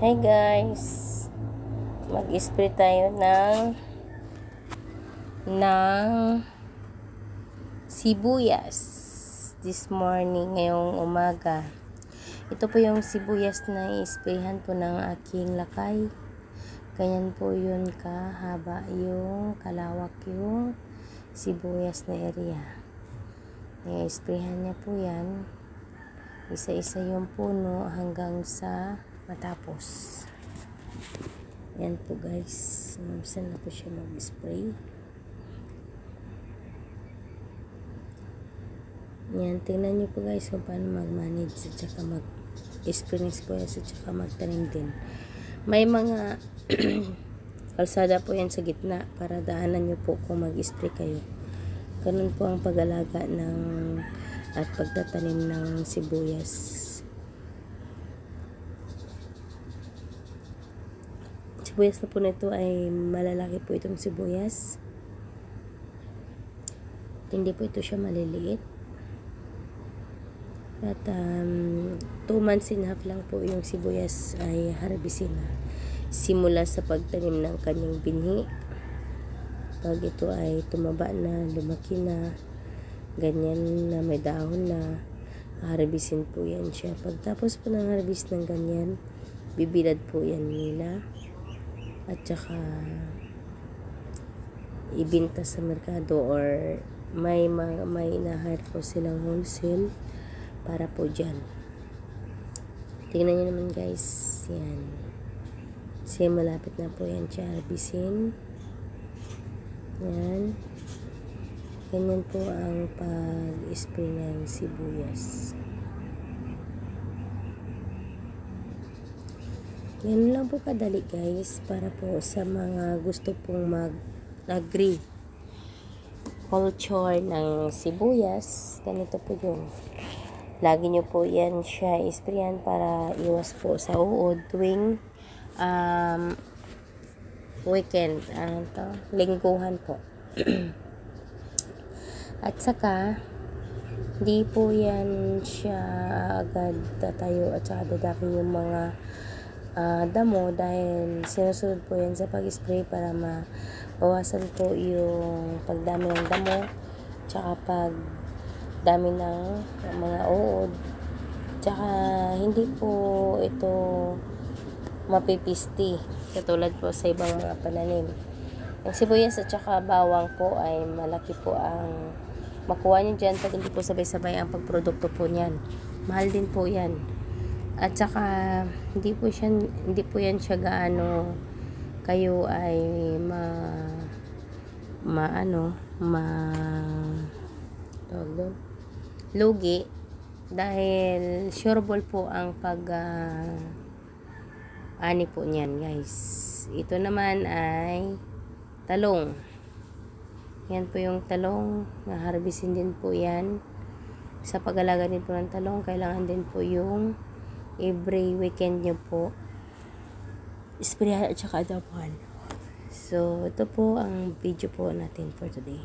Hey guys, mag-spray tayo ng ng sibuyas this morning, ngayong umaga. Ito po yung sibuyas na i-sprayhan po ng aking lakay. Ganyan po yun kahaba yung kalawak yung sibuyas na area. I-sprayhan niya po yan. Isa-isa yung puno hanggang sa matapos. Yan po guys. Umpisan na po siya mag-spray. Yan, tingnan nyo po guys kung paano mag-manage at saka mag-spray ng sibuyas at saka magtanim din. May mga kalsada po yan sa gitna para daanan nyo po kung mag-spray kayo. Ganun po ang pag-alaga ng at pagtatanim ng sibuyas. Sibuyas na po nito ay malalaki po itong sibuyas. Hindi po ito siya maliliit. At um, 2 months and half lang po yung sibuyas ay harbisin na. Simula sa pagtanim ng kanyang binhi. Pag ito ay tumaba na, lumaki na, ganyan na may dahon na, harbisin po yan siya. Pagtapos po ng harvest ng ganyan, bibilad po yan nila. At saka, ibinta sa merkado or may ma- may na-hire po silang wholesale para po dyan. Tingnan nyo naman guys. Yan. Kasi malapit na po yan siya harbisin. Yan. Ganyan po ang pag-spray ng sibuyas. Ganun lang po kadali guys para po sa mga gusto pong mag-agree culture ng sibuyas. Ganito po yun. Lagi nyo po yan siya isprayan para iwas po sa uod tuwing um, weekend. Ano to? Lingguhan po. At saka, di po yan siya agad tatayo at saka dadaki yung mga ah, damo dahil sinusunod po yan sa pag-spray para mabawasan po yung pagdami ng damo tsaka pag dami ng mga uod. Tsaka hindi po ito mapipisti katulad po sa ibang mga pananim. Ang sibuyas at saka bawang po ay malaki po ang makuha nyo dyan pag hindi po sabay-sabay ang pagprodukto po niyan. Mahal din po yan at saka hindi po siya hindi po yan siya gaano kayo ay ma maano ma tawag doon? Lugi. Dahil sureball po ang pag ah, ani po niyan guys. Ito naman ay talong. Yan po yung talong. Naharbisin din po yan. Sa pag-alaga din po ng talong kailangan din po yung every weekend nyo po. Sprayan at saka dapuan so ito po ang video po natin for today